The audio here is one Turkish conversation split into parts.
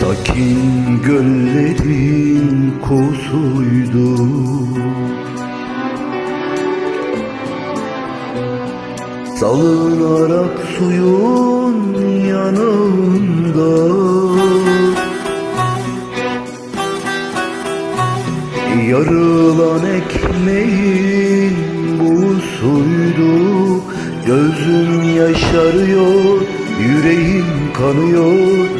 Sakin göllerin kusuydu. Salınarak suyun yanında. Yarılan ekmeğin buzuydu. Gözüm yaşarıyor, yüreğim kanıyor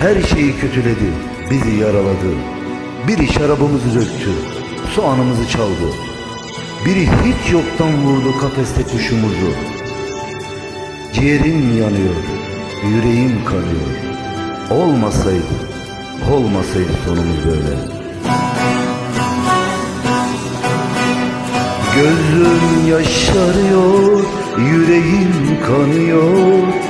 Her şeyi kötüledi Bizi yaraladı. Biri şarabımızı döktü Soğanımızı çaldı. Biri hiç yoktan vurdu kafeste kuşumuzu Ciğerim yanıyor Yüreğim kanıyor. Olmasaydı Olmasaydı sonumuz böyle. Gözüm yaşarıyor, yüreğim kanıyor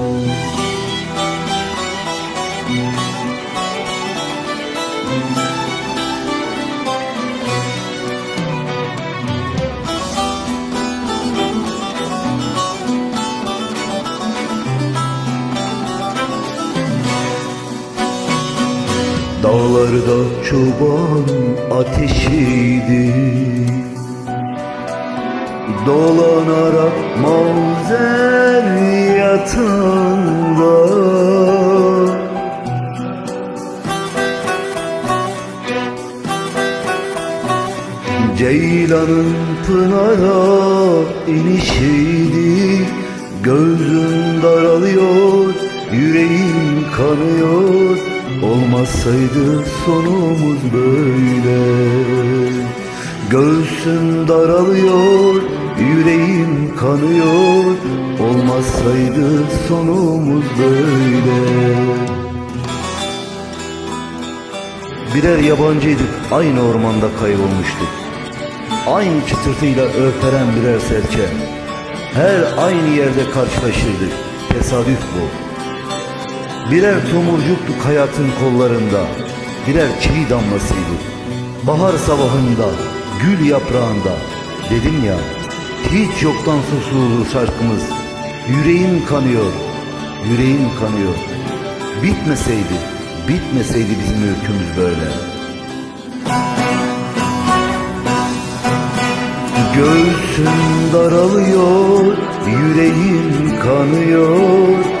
Dağlarda çoban ateşiydi. Dolanarak mavzer yatağında. Ceylanın pınara inişiydi. Gözüm daralıyor, yüreğim kanıyor Olmasaydı sonumuz böyle Göğsüm daralıyor, yüreğim kanıyor Olmasaydı sonumuz böyle Birer yabancıydık, aynı ormanda kaybolmuştuk. Aynı çıtırtıyla öperen birer serçe. Her aynı yerde karşılaşırdık, tesadüf bu. Birer tomurcuktuk hayatın kollarında, birer çiğ damlasıydık. Bahar sabahında, gül yaprağında, dedim ya, hiç yoktan susulu şarkımız. Yüreğim kanıyor, yüreğim kanıyor. Bitmeseydi, bitmeseydi bizim öykümüz böyle. Göğsüm daralıyor, yüreğim kanıyor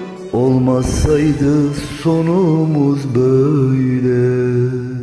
Olmasaydı sonumuz böyle